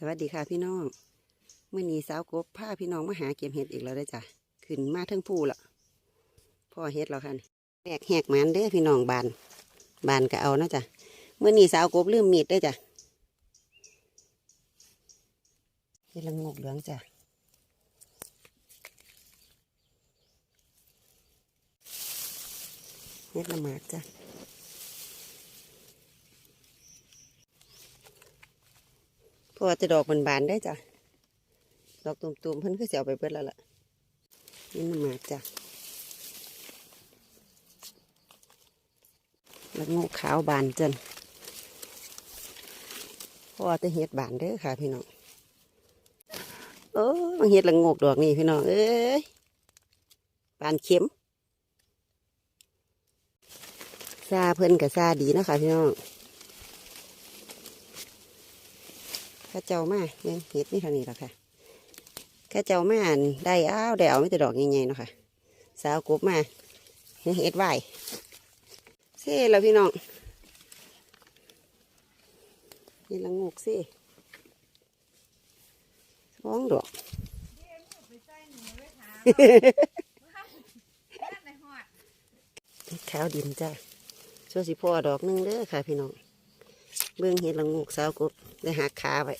สวัสดีค่ะพี่น้องเมื่อนี้สาวกบพาพี่น้องมาหาเก็บเห็ดอีกแล้วได้จ้ะขึ้นมาทั้งภูละพ่อเห็ดแล้วค่ะนี่แหกแหกมันเด้พี่น้องบาน บานก็เอานะจ้ะเมื่อนี้สาวกบลืมมีดเด้จ้ะเห็ดละงกเหลืองจ้ะเห็ดละหมากจ้ะ เพราะว่าจะดอกมันบานได้จ้ะ ดอกตุ่มๆเพิ่นก็เสียไปเบิดแล้วล่ะ นี่น้ำหมาจ้ะแล้วงูขาวบานจนเพราะว่าจะเฮ็ดบานเด้อค่ะพี่น้องโอ้ยมาเฮ็ดละงกดอกนี่พี่น้อง เอ้ยบานเข็มซาเพิ่นกับซาดีนะคะพี่น้อง ข้าเจ้ามาเงินเห็ดนี่เท่านี้แหละค่ะข้าเจ้ามาอั่นได้อ้าวได้เอาไม่แต่ดอกใหญ่ๆเนาะค่ะ สาวกบมาเห็ดไหวเซ่แล้วพี่น้องนี่ละงูกเซ่ท้องดอกเห็ดขาวดินจ้าช่วยสิพ่อดอกหนึงเด้อค่ะพี่น้อง เบื้องเห็ดละงูกสาวกบได้หักขาไว้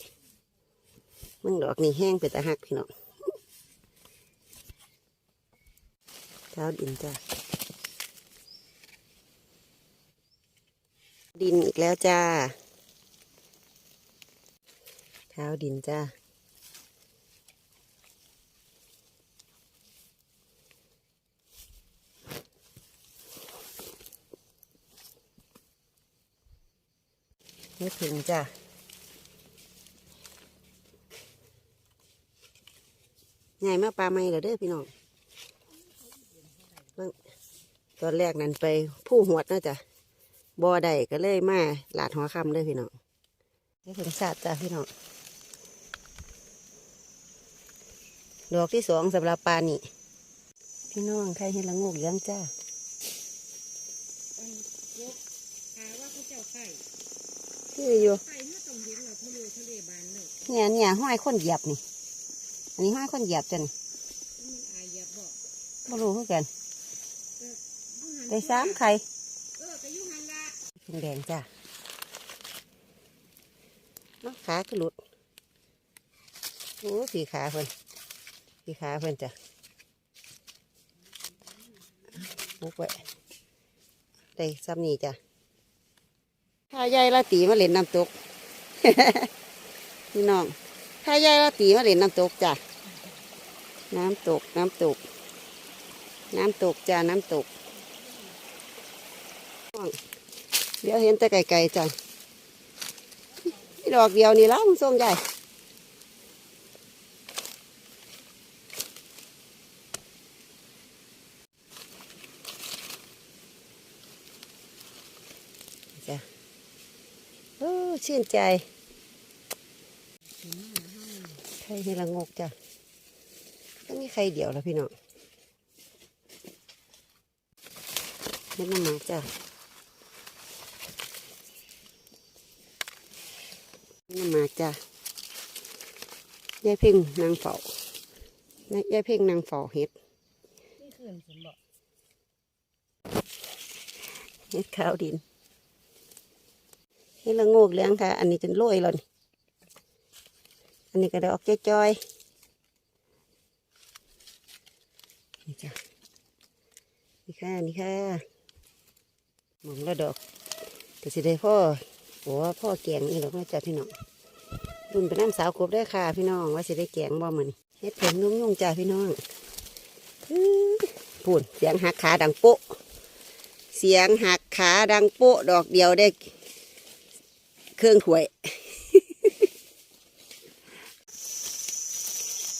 มึงดอกนี่แห้งไปแต่หักพี่น้องเท้าดินจ้าดินอีกแล้วจ้าเท้าดินจ้าไม่ถึงจ้า ใหญ่มาปลาไม่เหรอเด้อพี่น้องเบิ่งตอนแรกนั้นไปผู้หวดเนาะจ้ะบ่อใดก็เลยมาหลาดหัวคำเลยพี่น้องนี่ถึงศาสตร์จ้ะพี่น้องดอกที่สองสำหรับปลานี่พี่น้องใครเห็นละโงกเหลี้ยงจ้าหาว่าเขาเจ้าไข่คืออยู่ไข่เมื่อต้องเห็นเราทะเลทะเลบานเลยเนี่ยเนี่ยห้อยคนเหยียบนี่ อันนี้ห้อยคนเหยียบจ้ะนี่มันอายอย่าบอกไม่รู้คือกันยูหันได้สามไข่เออก็อยุหันละขึ้นแดงจ้ะเนาะขาก็หลุดโอ้สีขาเพิ่นสีขาเพิ่นจ้ะบุกไว้ได้ซ้ำนี่จ้ะถ้ายายละตีมาเล่นน้ำตก พี่น้อง ถ้ายายละตีมาเล่นน้ำตกจ้ะ น้ำตก น้ำตก น้ำตกจ้ะ น้ำตก เดี๋ยวเห็นแต่ไกลๆจ้ะดอกเดียวนี่แล้วมึงส่งใหญ่จ้ะโอ้ชื่นใจ ใครให้ละงกจ้ะก็มีใครเดียวแล้วพี่น้องเห็นน้ำหมากจ้ะน้ำหมากจ้ะยายเพ่งนางเฝ้ายายเพ่งนางเฝ้าเห็ดนี่คืนสมบอกเห็ดขาวดินเห็ดละโงกเหลี้ยงค่ะ อันนี้จนโรยแล้วนี่ อันนี้ก็ได้ออกจ้อยๆนี่จ้ะนี่ค่ะนี่ค่ะมุนแล้วดอกก็สิได้พ่อโอ้พ่อแกงนี่หรอกนะจ๊ะพี่น้องรุ่นไปน้ำสาวกบได้ค่ะ พี่น้องว่าสิได้แกงบ่เหมันเฮ็ดผงนุ่งยุ่งจ้าพี่น้องอื้อพูนเสียงหักขาดังโป๊ะ เสียงหักขาดังโป๊ะ ดอกเดียวได้เครื่องถ้วย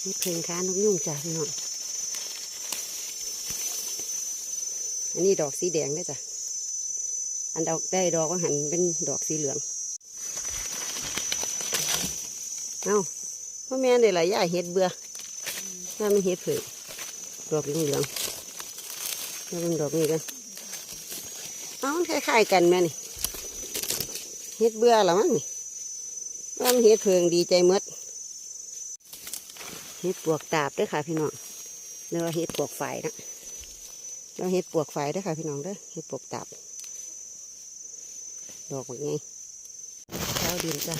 นี่เพลงค้านกยุ่งจ้าพี่น้องอันนี้ดอกสีแดงได้จ้ะ อันดอกได้ดอกก็หันเป็นดอกสีเหลือง เอาพ่อแม่ได้หลายย่าเห็ดเบื่อน่าไมันเห็ดเผือดอกเหลืองๆนี่เป็นดอกนี้กันเอาคล้ายๆกันแม่นี่เห็ดเบื่อแล้วมั้งนี่เอต้มเฮ็ดเพิงดีใจหมด ฮ็ดปวกตาบด้วยค่ะ พี่น้องเรียกว่าเฮ็ดปวกไฟนะแล้วเฮ็ดปวกไฟเด้วยค่ะ พี่น้องเด้อเฮ็ดปวกตาบดอกแบบไงเท้าดินจ้ะ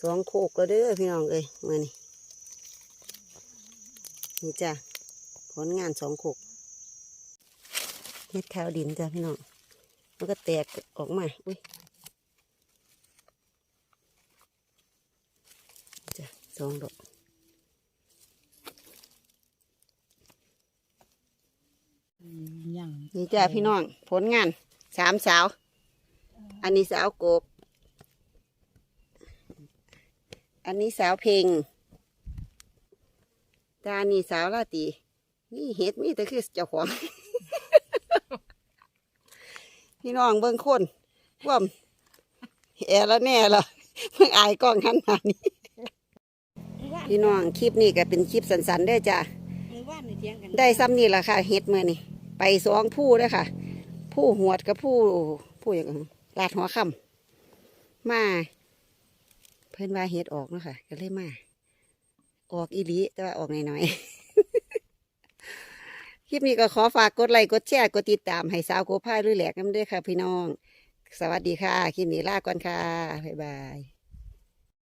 สองโคกก็เด้อพี่น้องเอ้ยมือนี้นี่จ้ะผลงานสองโคกเฮ็ดเท้าดินจ้ะพี่น้องมันก็แตกออกมา อุ้ยจ้ะ สองดอกยังนี่จ้ะพี่น้อง ผลงานสามสาว อันนี้สาวกบ อันนี้สาวเพลงตานี่สาวลาตีนี่เห็ดมีแต่คือเจ้าของ พี่น้องเบิ่งคนว่ามแอแล้วแน่ละเพิ่งอายกล้องหันมานี่ พี่น้องคลิปนี้ก็เป็นคลิปสันๆเด้อจ้ะมือว่านในเทียงกันได้ซ้ำนี่แหละค่ะเฮ็ดเมื่อนี่ไปสองผู้เด้อค่ะ ผู้หวดกับผู้ผู้อย่างอื่นลาดหัวค่ำมา เพิ่นว่าเฮ็ดออกเนาะค่ะ ก็เลยมา ออกอีหลีแต่ว่าออกหน่อยๆ คลิปนี้ก็ขอฝากกดไลค์กดแชร์กดติดตามให้สาวโกพายด้วยแหลกน้ำเด้วยค่ะ พี่น้อง สวัสดีค่ะ คลิปนี้ลาก่อนค่ะบ๊ายบาย